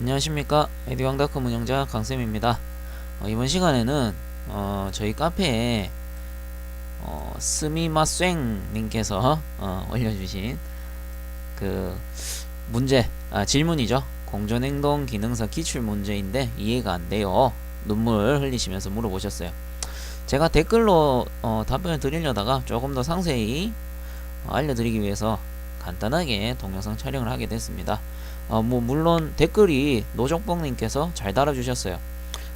안녕하십니까. 에듀왕닷컴 운영자 강쌤입니다. 어, 이번 시간에는 어, 저희 카페에 어, 스미마쇽님께서 어, 올려주신 그 문제 아 질문이죠. 공존행동 기능사 기출 문제인데 이해가 안 돼요. 눈물 흘리시면서 물어보셨어요. 제가 댓글로 어, 답변을 드리려다가 조금 더 상세히 어, 알려드리기 위해서 간단하게 동영상 촬영을 하게 됐습니다 어, 뭐 물론 댓글이 노종봉님께서 잘 달아주셨어요.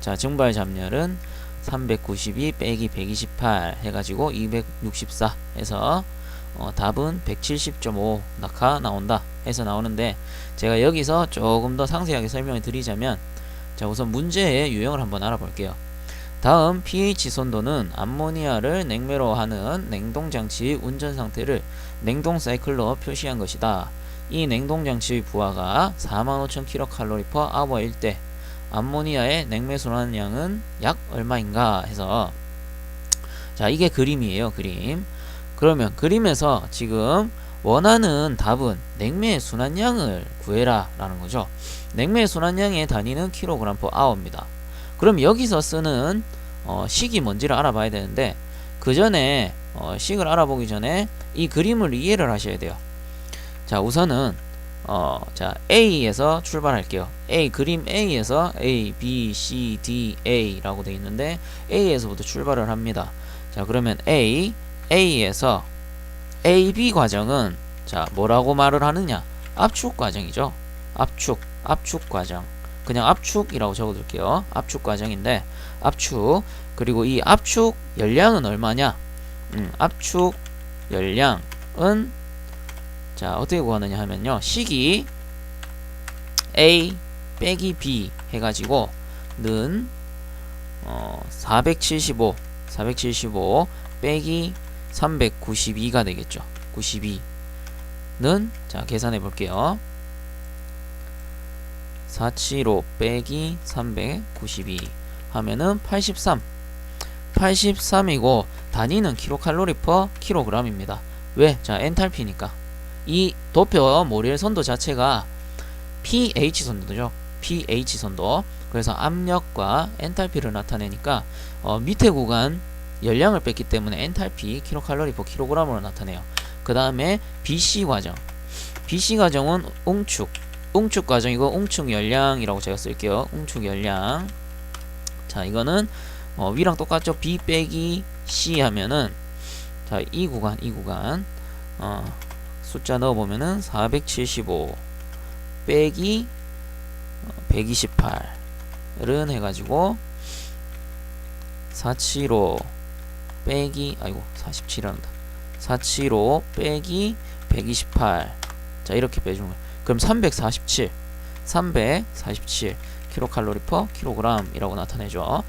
자 증발 잡렬은 392 빼기 128 해가지고 264 해서 어, 답은 170.5 낙하 나온다 해서 나오는데 제가 여기서 조금 더 상세하게 설명을 드리자면 자 우선 문제의 유형을 한번 알아볼게요. 다음 pH 선도는 암모니아를 냉매로 하는 냉동장치 운전 상태를 냉동 사이클로 표시한 것이다. 이 냉동장치의 부하가 45,000kcal per hour일 때 암모니아의 냉매 순환량은 약 얼마인가 해서. 자 이게 그림이에요 그림. 그러면 그림에서 지금 원하는 답은 냉매 순환량을 구해라 라는 거죠. 냉매 순환량의 단위는 hour입니다. 그럼 여기서 쓰는 어, 식이 뭔지를 알아봐야 되는데 그 전에 어, 식을 알아보기 전에 이 그림을 이해를 하셔야 돼요 자 우선은 어, 자 A에서 출발할게요. A 그림 A에서 A, B, C, D, A라고 되어 있는데 A에서부터 출발을 합니다. 자 그러면 A, A에서 A, B 과정은 자 뭐라고 말을 하느냐? 압축 과정이죠. 압축, 압축 과정. 그냥 압축이라고 적어둘게요. 압축 과정인데 압축 그리고 이 압축 열량은 얼마냐? 음, 압축 열량은 자 어떻게 구하느냐 하면요. 식이 a 빼기 b 해가지고 는 어, 475 475 빼기 392가 되겠죠. 92는 자 계산해 볼게요. 475 빼기 392 하면은 83 83이고 단위는 킬로칼로리 퍼 킬로그램입니다. 왜? 자 엔탈피니까 이 도표 모리엘 선도 자체가 pH 선도죠. pH 선도. 그래서 압력과 엔탈피를 나타내니까 어, 밑에 구간 열량을 뺐기 때문에 엔탈피 킬로칼로리 per 킬로그램으로 나타내요. 그 다음에 BC 과정. BC 과정은 웅축. 웅축 과정이고 웅축 열량이라고 제가 쓸게요. 웅축 열량. 자, 이거는 어, 위랑 똑같죠. B 빼기 C 하면은 자, 이 구간, 이 구간. 어, 숫자 넣어보면은 475 빼기 128은 해가지고 475 빼기 아이고 47이란다. 475 빼기 128 자 이렇게 빼주는 거예요. 그럼 347 347 킬로칼로리 퍼 킬로그램이라고 나타내죠.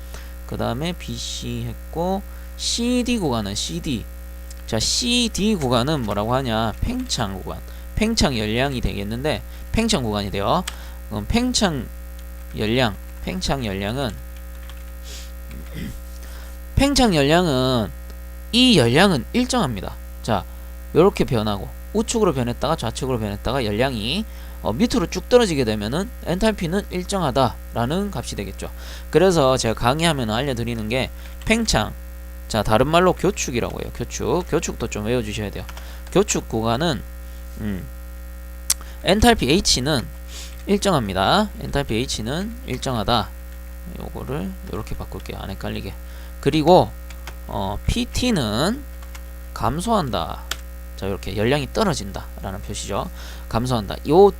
그 다음에 BC 했고 CD 구간은 CD 자 CD 구간은 뭐라고 하냐? 팽창 구간. 팽창 열량이 되겠는데 팽창 구간이 돼요. 그럼 팽창 열량 팽창 열량은 팽창 열량은 이 열량은 일정합니다. 자 이렇게 변하고 우측으로 변했다가 좌측으로 변했다가 열량이 어, 밑으로 쭉 떨어지게 되면은 엔탈피는 일정하다라는 값이 되겠죠. 그래서 제가 강의하면 알려드리는 게 팽창 자 다른 말로 교축이라고 해요. 교축. 교축도 좀 외워주셔야 돼요. 교축 구간은 음, 엔탈피 H는 일정합니다. 엔탈피 H는 일정하다. 요거를 이렇게 바꿀게요. 안 헷갈리게. 그리고 어, PT는 감소한다. 자 이렇게 열량이 떨어진다 라는 표시죠. 감소한다. 요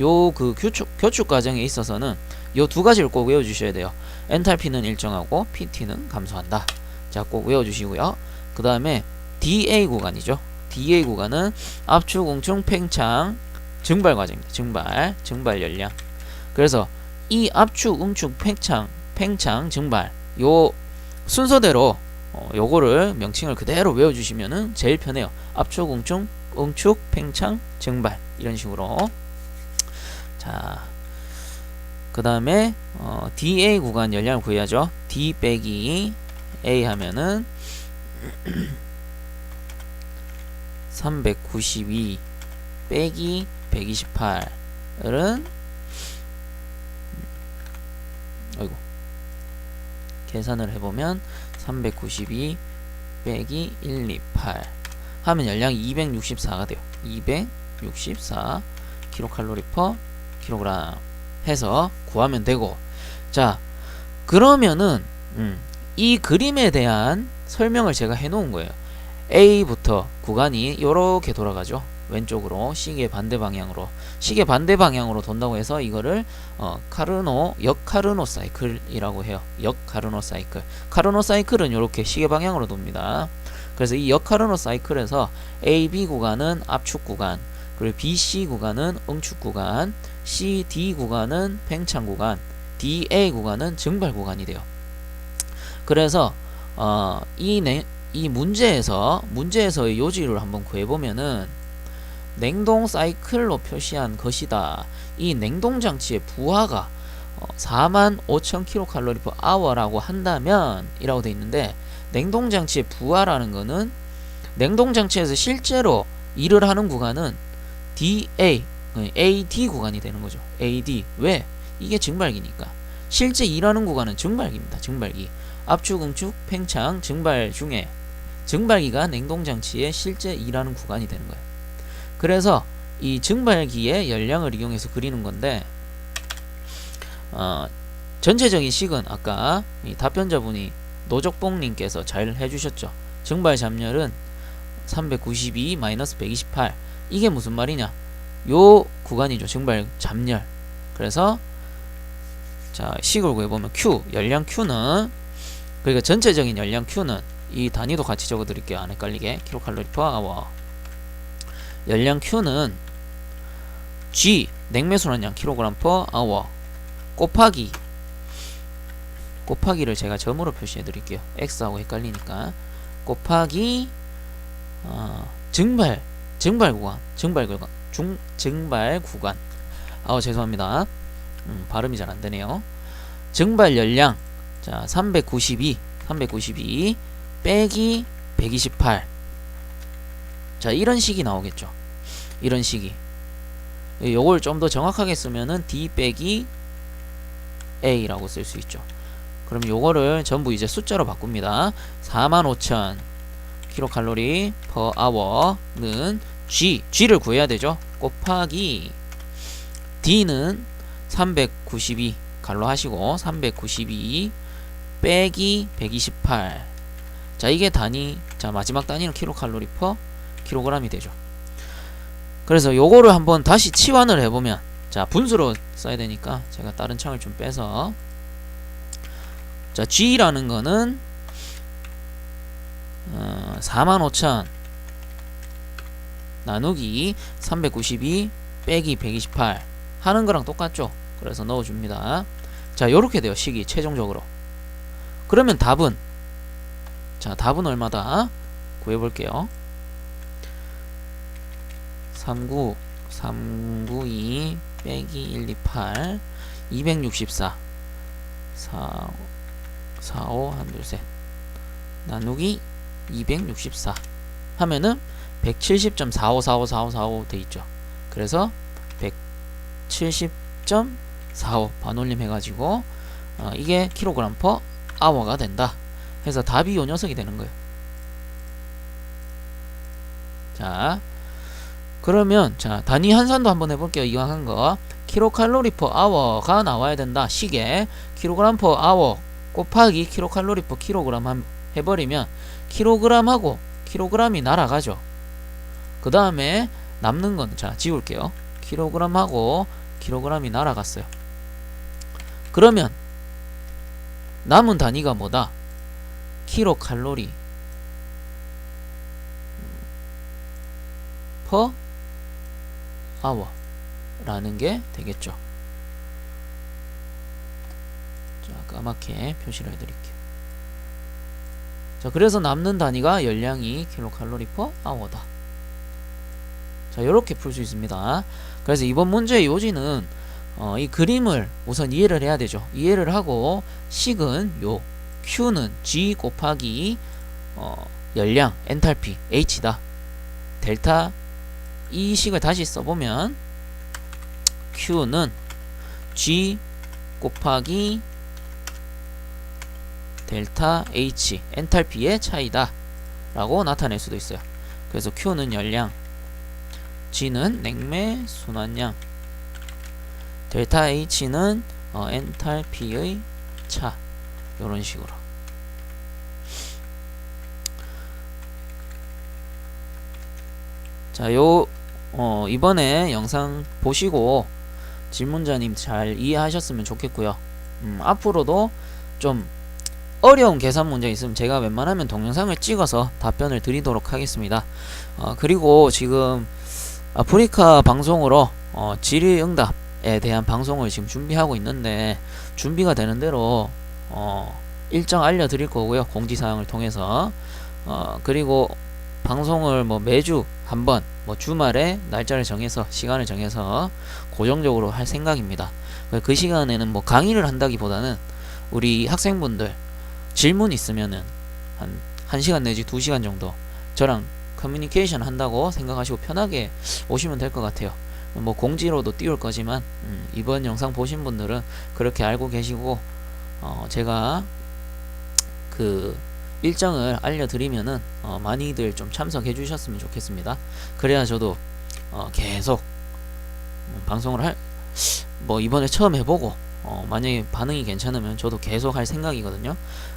요 그 교축 교축 과정에 있어서는 요 두 가지를 꼭 외워주셔야 돼요. 엔탈피는 일정하고 PT는 감소한다 자, 꼭 외워주시고요. 그 다음에 DA 구간이죠. DA 구간은 압축, 웅충, 팽창, 증발 과정입니다. 증발, 증발 열량. 그래서 이 압축, 웅축, 팽창, 팽창, 증발 요 순서대로 어, 요거를 명칭을 그대로 외워주시면은 제일 편해요. 압축, 웅충, 웅축, 팽창, 증발 이런 식으로. 자, 그 다음에 어, DA 구간 열량을 구해야죠. D 빼기 A 하면은 392 빼기 128은 아이고 계산을 해보면 392 빼기 128 하면 열량이 264가 돼요. 264 킬로칼로리 퍼 킬로그램 해서 구하면 되고. 자 그러면은 음, 이 그림에 대한 설명을 제가 해놓은 거예요. A부터 구간이 이렇게 돌아가죠. 왼쪽으로 시계 반대 방향으로 시계 반대 방향으로 돈다고 해서 이거를 어, 카르노 역 카르노 사이클이라고 해요. 역 카르노 사이클. 카르노 사이클은 이렇게 시계 방향으로 돕니다. 그래서 이 역 카르노 사이클에서 A, B 구간은 압축 구간, 그리고 B, C 구간은 응축 구간, C, D 구간은 팽창 구간, D, A 구간은 증발 구간이 돼요. 그래서 어, 이, 내, 이 문제에서 문제에서의 요지를 한번 구해보면은 냉동 사이클로 표시한 것이다. 이 냉동 장치의 부하가 어, 45,000kcal per hour라고 한다면 이라고 돼 있는데 냉동 장치의 부하라는 거는 냉동 장치에서 실제로 일을 하는 구간은 DA, 어, AD 구간이 되는 거죠. AD 왜? 이게 증발기니까. 실제 일하는 구간은 증발기입니다. 증발기. 압축, 응축, 팽창, 증발 중에 증발기가 냉동 장치의 실제 일하는 구간이 되는 거예요. 그래서 이 증발기의 열량을 이용해서 그리는 건데 어, 전체적인 식은 아까 이 답변자분이 노적봉님께서 잘 해주셨죠. 증발 잠열은 392 마이너스 128 이게 무슨 말이냐? 요 구간이죠. 증발 잠열. 그래서 자 식을 구해보면 Q 열량 Q는 그러니까 전체적인 열량 Q는 이 단위도 같이 적어드릴게요. 안 헷갈리게 킬로칼로리 hour 열량 Q는 G 냉매순환량 킬로그램 hour 곱하기 곱하기를 제가 점으로 표시해 드릴게요. X하고 헷갈리니까 곱하기 어, 증발 증발 구간 증발 구간 중 증발 구간 아 죄송합니다. 음, 발음이 잘 안 되네요. 증발 열량 자 392 392 빼기 128 자 이런 식이 나오겠죠. 이런 식이 요걸 좀 더 정확하게 쓰면은 D 빼기 A라고 쓸 수 있죠. 그럼 요거를 전부 이제 숫자로 바꿉니다. 45,000 킬로칼로리 per hour는 G, G를 구해야 되죠. 곱하기 D는 392 갈로 하시고 392 빼기 128. 자, 이게 단위. 자, 마지막 단위는 킬로칼로리 per 킬로그램이 되죠. 그래서 요거를 한번 다시 치환을 해보면 자, 분수로 써야 되니까 제가 다른 창을 좀 빼서 자, G라는 거는 어, 45,000 나누기 392 빼기 128 하는 거랑 똑같죠? 그래서 넣어줍니다. 자, 요렇게 돼요. 식이 최종적으로. 그러면 답은 자, 답은 얼마다? 구해볼게요. 39 392 빼기 128 264 4 4 5 1 2 3 나누기 264 하면은 170.45454545 돼 있죠. 그래서 170.45 반올림 해가지고 어, 이게 킬로그램 퍼 아워가 된다. 해서 답이 요 녀석이 되는 거예요. 자, 그러면 자 단위 환산도 한번 해볼게요. 이왕 한 거. 킬로칼로리 퍼 아워가 나와야 된다. 시계 킬로그램 퍼 아워 곱하기 킬로칼로리 퍼 킬로그램 한 해버리면 킬로그램하고 킬로그램이 날아가죠. 그 다음에 남는 건 자 지울게요. 킬로그램하고 킬로그램이 날아갔어요. 그러면 남은 단위가 뭐다? 킬로칼로리 퍼 아워 라는 게 되겠죠. 자, 까맣게 표시를 해드릴게요. 자, 그래서 남는 단위가 열량이 킬로칼로리 퍼 아워다. 자, 이렇게 풀 수 있습니다. 그래서 이번 문제의 요지는 어, 이 그림을 우선 이해를 해야 되죠. 이해를 하고 식은 요 Q는 G 곱하기 어, 열량 엔탈피 H다. 델타 이 식을 다시 써보면 Q는 G 곱하기 델타 H 엔탈피의 차이다 라고 나타낼 수도 있어요 그래서 Q는 열량 G는 냉매 순환량 델타 H는 어, 엔탈피의 차. 이런 식으로. 자 요 어, 이번에 영상 보시고 질문자님 잘 이해하셨으면 좋겠고요. 음, 앞으로도 좀 어려운 계산 문제 있으면 제가 웬만하면 동영상을 찍어서 답변을 드리도록 하겠습니다. 어, 그리고 지금 아프리카 방송으로 어, 질의응답에 대한 방송을 지금 준비하고 있는데 준비가 되는 대로 어, 일정 알려드릴 거고요. 공지사항을 통해서. 어, 그리고 방송을 뭐 매주 한번 뭐 주말에 날짜를 정해서 시간을 정해서 고정적으로 할 생각입니다. 그 시간에는 뭐 강의를 한다기보다는 우리 학생분들 질문 있으면은 한 1시간 내지 2시간 정도 저랑 커뮤니케이션 한다고 생각하시고 편하게 오시면 될 것 같아요. 뭐 공지로도 띄울 거지만 음, 이번 영상 보신 분들은 그렇게 알고 계시고 어, 제가 그 일정을 알려드리면은 어, 많이들 좀 참석해 주셨으면 좋겠습니다. 그래야 저도 어, 계속 음, 방송을 할 뭐 이번에 처음 해보고 어, 만약에 반응이 괜찮으면 저도 계속 할 생각이거든요.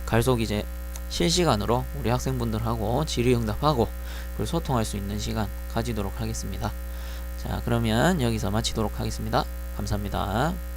계속 이제 실시간으로 우리 학생분들하고 질의응답하고 그리고 소통할 수 있는 시간 가지도록 하겠습니다. 자 그러면 여기서 마치도록 하겠습니다. 감사합니다.